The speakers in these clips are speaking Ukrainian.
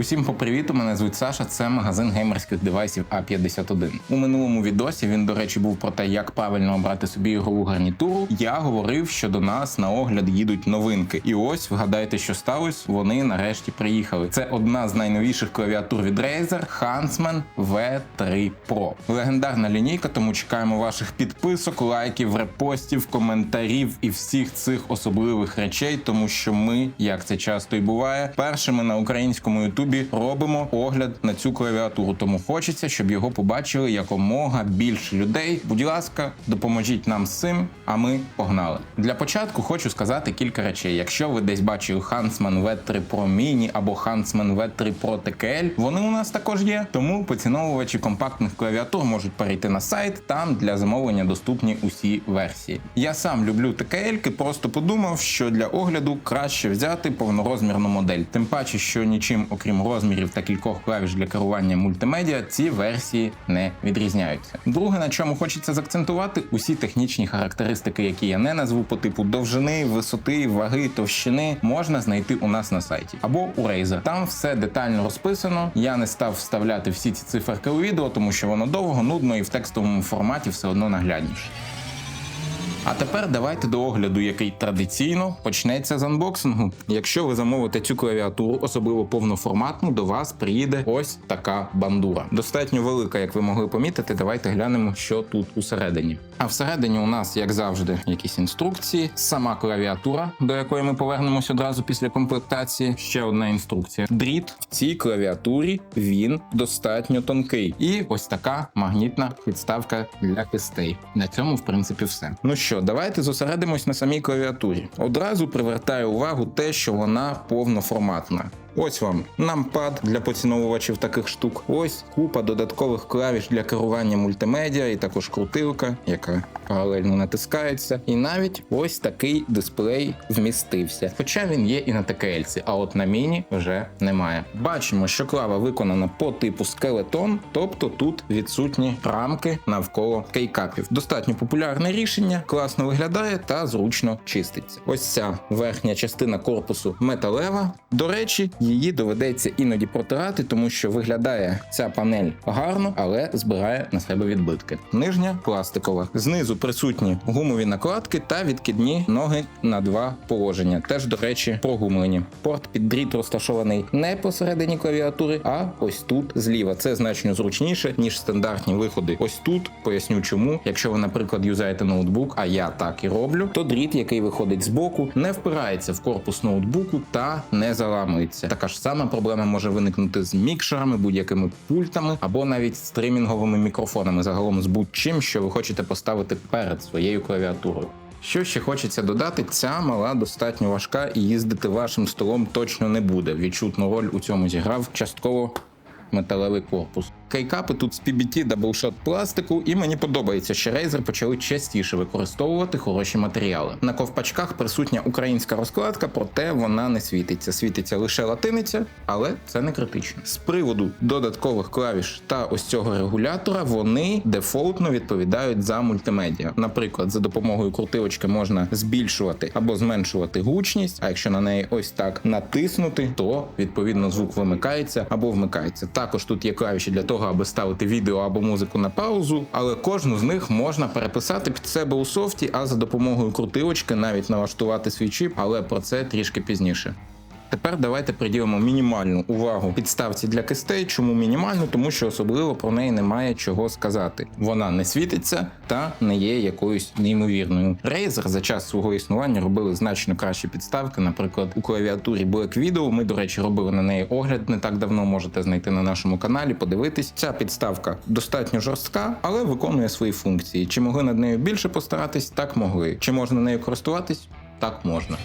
Усім по привіту, мене звуть Саша. Це магазин геймерських девайсів А51. У минулому відосі він, до речі, був про те, як правильно обрати собі ігрову гарнітуру. Я говорив, що до нас на огляд їдуть новинки. І ось вгадайте, що сталося. Вони нарешті приїхали. Це одна з найновіших клавіатур від Razer Huntsman V3 Pro. Легендарна лінійка, тому чекаємо ваших підписок, лайків, репостів, коментарів і всіх цих особливих речей, тому що ми, як це часто і буває, першими на українському ютубі робимо огляд на цю клавіатуру. Тому хочеться, щоб його побачили якомога більше людей. Будь ласка, допоможіть нам з цим, а ми погнали. Для початку хочу сказати кілька речей. Якщо ви десь бачили Huntsman V3 Pro Mini або Huntsman V3 Pro TKL, вони у нас також є. Тому поціновувачі компактних клавіатур можуть перейти на сайт. Там для замовлення доступні усі версії. Я сам люблю TKL, просто подумав, що для огляду краще взяти повнорозмірну модель. Тим паче, що нічим, окрім розмірів та кількох клавіш для керування мультимедіа, ці версії не відрізняються. Друге, на чому хочеться заакцентувати, усі технічні характеристики, які я не назву по типу довжини, висоти, ваги, товщини, можна знайти у нас на сайті або у Razer. Там все детально розписано. Я не став вставляти всі ці циферки у відео, тому що воно довго, нудно і в текстовому форматі все одно наглядніше. А тепер давайте до огляду, який традиційно почнеться з анбоксингу. Якщо ви замовите цю клавіатуру, особливо повноформатну, до вас приїде ось така бандура. Достатньо велика, як ви могли помітити. Давайте глянемо, що тут усередині. А всередині у нас, як завжди, якісь інструкції, сама клавіатура, до якої ми повернемось одразу після комплектації. Ще одна інструкція. Дріт в цій клавіатурі він достатньо тонкий. І ось така магнітна підставка для кистей. На цьому, в принципі, все. Ну що, давайте зосередимось на самій клавіатурі. Одразу привертаю увагу те, що вона повноформатна. Ось вам нампад для поціновувачів таких штук. Ось купа додаткових клавіш для керування мультимедіа, і також крутилка, яка паралельно натискається. І навіть ось такий дисплей вмістився. Хоча він є і на ТКЛці, а от на міні вже немає. Бачимо, що клава виконана по типу скелетон, тобто тут відсутні рамки навколо кейкапів. Достатньо популярне рішення, класно виглядає та зручно чиститься. Ось ця верхня частина корпусу металева. До речі, її доведеться іноді протирати, тому що виглядає ця панель гарно, але збирає на себе відбитки. Нижня пластикова. Знизу присутні гумові накладки та відкидні ноги на два положення. Теж, до речі, прогумлені. Порт під дріт розташований не посередині клавіатури, а ось тут зліва. Це значно зручніше, ніж стандартні виходи. Ось тут поясню чому. Якщо ви, наприклад, юзаєте ноутбук, а я так і роблю, то дріт, який виходить з боку, не впирається в корпус ноутбуку та не заламується. Така ж сама проблема може виникнути з мікшерами, будь-якими пультами або навіть стрімінговими мікрофонами, загалом з будь-чим, що ви хочете поставити перед своєю клавіатурою. Що ще хочеться додати, ця мала достатньо важка і їздити вашим столом точно не буде. Відчутну роль у цьому зіграв частково металевий корпус. Кейкапи тут з PBT даблшот пластику, і мені подобається, що Razer почали частіше використовувати хороші матеріали. На ковпачках присутня українська розкладка, проте вона не світиться. Світиться лише латиниця, але це не критично. З приводу додаткових клавіш та ось цього регулятора вони дефолтно відповідають за мультимедіа. Наприклад, за допомогою крутилочки можна збільшувати або зменшувати гучність. А якщо на неї ось так натиснути, то відповідно звук вимикається або вмикається. Також тут є клавіші для того, аби ставити відео або музику на паузу, але кожну з них можна переписати під себе у софті, а за допомогою крутилочки навіть налаштувати свій чіп, але про це трішки пізніше. Тепер давайте приділимо мінімальну увагу підставці для кистей. Чому мінімальну? Тому що особливо про неї немає чого сказати. Вона не світиться та не є якоюсь неймовірною. Razer за час свого існування робили значно кращі підставки. Наприклад, у клавіатурі Black Widow, Ми, до речі, робили на неї огляд не так давно. Можете знайти на нашому каналі, подивитись. Ця підставка достатньо жорстка, але виконує свої функції. Чи могли над нею більше постаратись? Так могли. Чи можна нею користуватись? Так можна.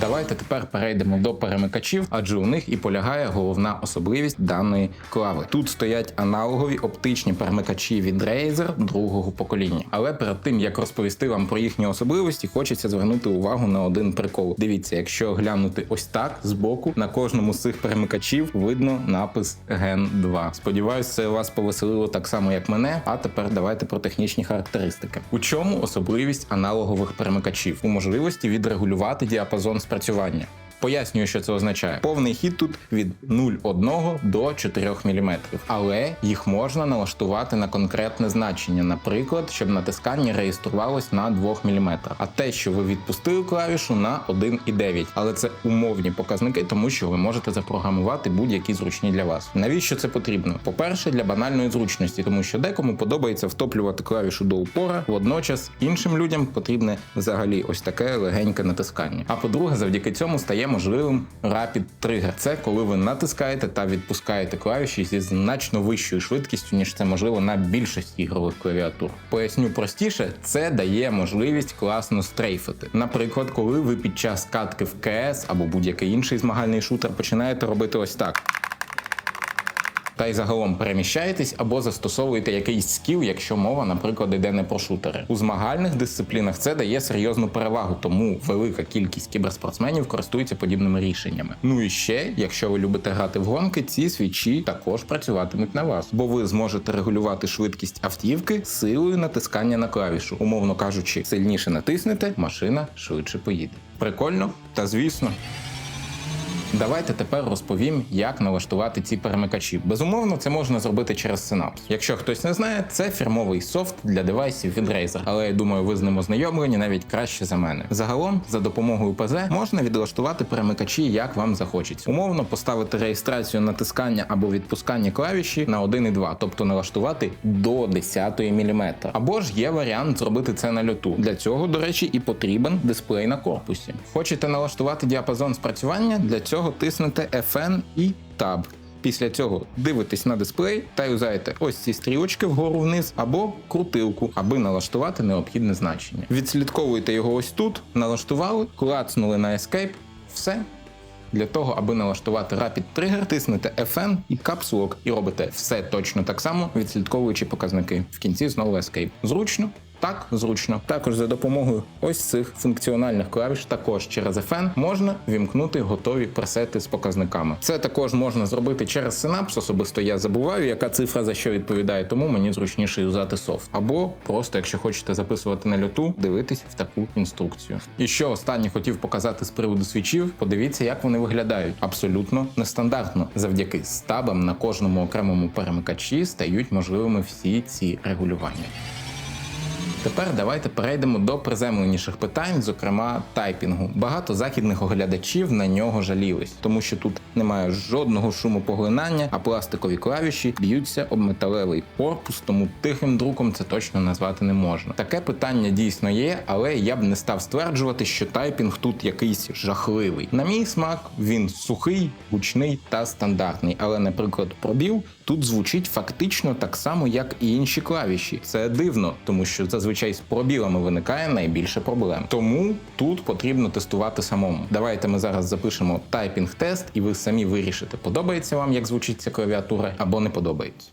Давайте тепер перейдемо до перемикачів, адже у них і полягає головна особливість даної клави. Тут стоять аналогові оптичні перемикачі від Razer другого покоління. Але перед тим як розповісти вам про їхні особливості, хочеться звернути увагу на один прикол. Дивіться, якщо глянути ось так збоку, на кожному з цих перемикачів видно напис Gen 2. Сподіваюсь, це вас повеселило так само, як мене. А тепер давайте про технічні характеристики. У чому особливість аналогових перемикачів? У можливості відрегулювати діапазон спрацювання. Пояснюю, що це означає. Повний хід тут від 0,1 до 4 мм, але їх можна налаштувати на конкретне значення, наприклад, щоб натискання реєструвалось на 2 мм, а те, що ви відпустили клавішу на 1,9. Але це умовні показники, тому що ви можете запрограмувати будь-які зручні для вас. Навіщо це потрібно? По-перше, для банальної зручності, тому що декому подобається втоплювати клавішу до упора, водночас іншим людям потрібне взагалі ось таке легеньке натискання. А по-друге, завдяки цьому стає можливим Rapid Trigger. Це коли ви натискаєте та відпускаєте клавіші зі значно вищою швидкістю, ніж це можливо на більшості ігрових клавіатур. Поясню простіше, це дає можливість класно стрейфити. Наприклад, коли ви під час катки в КС або будь-який інший змагальний шутер починаєте робити ось так. Та й загалом переміщаєтесь або застосовуєте якийсь скіл, якщо мова, наприклад, йде не про шутери. У змагальних дисциплінах це дає серйозну перевагу, тому велика кількість кіберспортсменів користуються подібними рішеннями. Ну і ще, якщо ви любите грати в гонки, ці свічі також працюватимуть на вас, бо ви зможете регулювати швидкість автівки силою натискання на клавішу. Умовно кажучи, сильніше натиснете, машина швидше поїде. Прикольно? Та звісно. Давайте тепер розповім, як налаштувати ці перемикачі. Безумовно, це можна зробити через Synapse. Якщо хтось не знає, це фірмовий софт для девайсів від Razer, але я думаю, ви з ним ознайомлені навіть краще за мене. Загалом, за допомогою ПЗ можна відлаштувати перемикачі, як вам захочеться. Умовно поставити реєстрацію натискання або відпускання клавіші на 1 і 2, тобто налаштувати до 10 мм. Або ж є варіант зробити це на льоту. Для цього, до речі, і потрібен дисплей на корпусі. Хочете налаштувати діапазон спрацювання? Для цього тиснете FN і Tab. Після цього дивитесь на дисплей та юзаєте ось ці стрілочки вгору вниз або крутилку, аби налаштувати необхідне значення. Відслідковуєте його ось тут, налаштували, клацнули на Escape, все. Для того, аби налаштувати Rapid Trigger, тиснете FN і Caps Lock і робите все точно так само, відслідковуючи показники. В кінці знову Escape. Зручно. Так, зручно. Також за допомогою ось цих функціональних клавіш, також через FN, можна вімкнути готові пресети з показниками. Це також можна зробити через Synapse, особисто я забуваю, яка цифра за що відповідає, тому мені зручніше юзати софт. Або просто, якщо хочете записувати на льоту, дивитись в таку інструкцію. І що останнє хотів показати з приводу свічів, подивіться, як вони виглядають. Абсолютно нестандартно. Завдяки стабам на кожному окремому перемикачі стають можливими всі ці регулювання. Тепер давайте перейдемо до приземленіших питань, зокрема тайпінгу. Багато західних оглядачів на нього жалілись, тому що тут немає жодного шуму поглинання, а пластикові клавіші б'ються об металевий корпус, тому тихим друком це точно назвати не можна. Таке питання дійсно є, але я б не став стверджувати, що тайпінг тут якийсь жахливий. На мій смак він сухий, гучний та стандартний. Але, наприклад, пробіл тут звучить фактично так само, як і інші клавіші. Це дивно, тому що зазвичай з пробілами виникає найбільше проблем. Тому тут потрібно тестувати самому. Давайте ми зараз запишемо тайпінг-тест, і ви самі вирішите, подобається вам, як звучить ця клавіатура, або не подобається.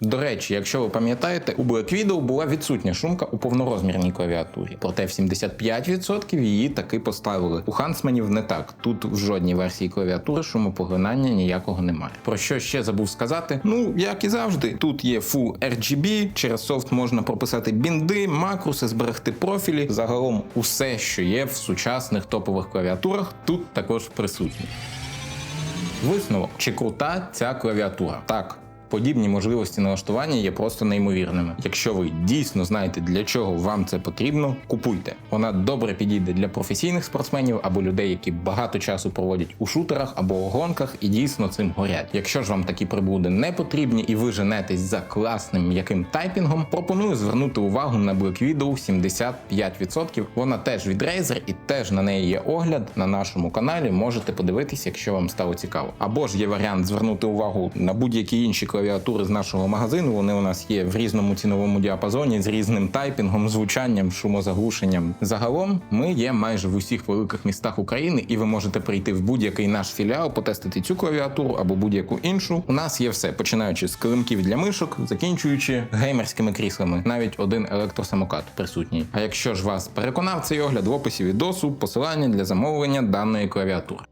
До речі, якщо ви пам'ятаєте, у Black Widow була відсутня шумка у повнорозмірній клавіатурі, проте в 75% її таки поставили. У Хансманів не так. Тут в жодній версії клавіатури шумопоглинання ніякого немає. Про що ще забув сказати? Ну, як і завжди, тут є Full RGB, через софт можна прописати бінди, макруси, зберегти профілі. Загалом усе, що є в сучасних топових клавіатурах, тут також присутнє. Висновок, чи крута ця клавіатура? Так. Подібні можливості налаштування є просто неймовірними. Якщо ви дійсно знаєте, для чого вам це потрібно, купуйте. Вона добре підійде для професійних спортсменів або людей, які багато часу проводять у шутерах або у гонках і дійсно цим горять. Якщо ж вам такі прибуди не потрібні і ви женетесь за класним м'яким тайпінгом, пропоную звернути увагу на Black Widow 75%. Вона теж від Razer і теж на неї є огляд на нашому каналі. Можете подивитися, якщо вам стало цікаво. Або ж є варіант звернути увагу на будь-які інші клавіатури з нашого магазину. Вони у нас є в різному ціновому діапазоні з різним тайпінгом, звучанням, шумозаглушенням. Загалом ми є майже в усіх великих містах України, і ви можете прийти в будь-який наш філіал, потестити цю клавіатуру або будь-яку іншу. У нас є все, починаючи з килимків для мишок, закінчуючи геймерськими кріслами. Навіть один електросамокат присутній. А якщо ж вас переконав цей огляд в описі відосу, посилання для замовлення даної клавіатури.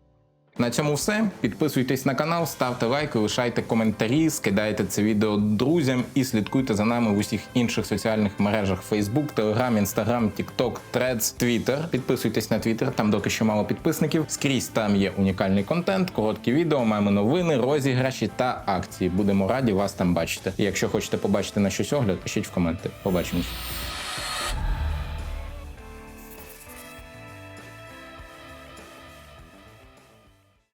На цьому все. Підписуйтесь на канал, ставте лайки, лишайте коментарі, скидайте це відео друзям і слідкуйте за нами в усіх інших соціальних мережах: Facebook, Telegram, Instagram, TikTok, Threads, Twitter. Підписуйтесь на Twitter, там доки що мало підписників. Скрізь там є унікальний контент, короткі відео, маємо новини, розіграші та акції. Будемо раді вас там бачити. І якщо хочете побачити на щось огляд, пишіть в коменти. Побачимось.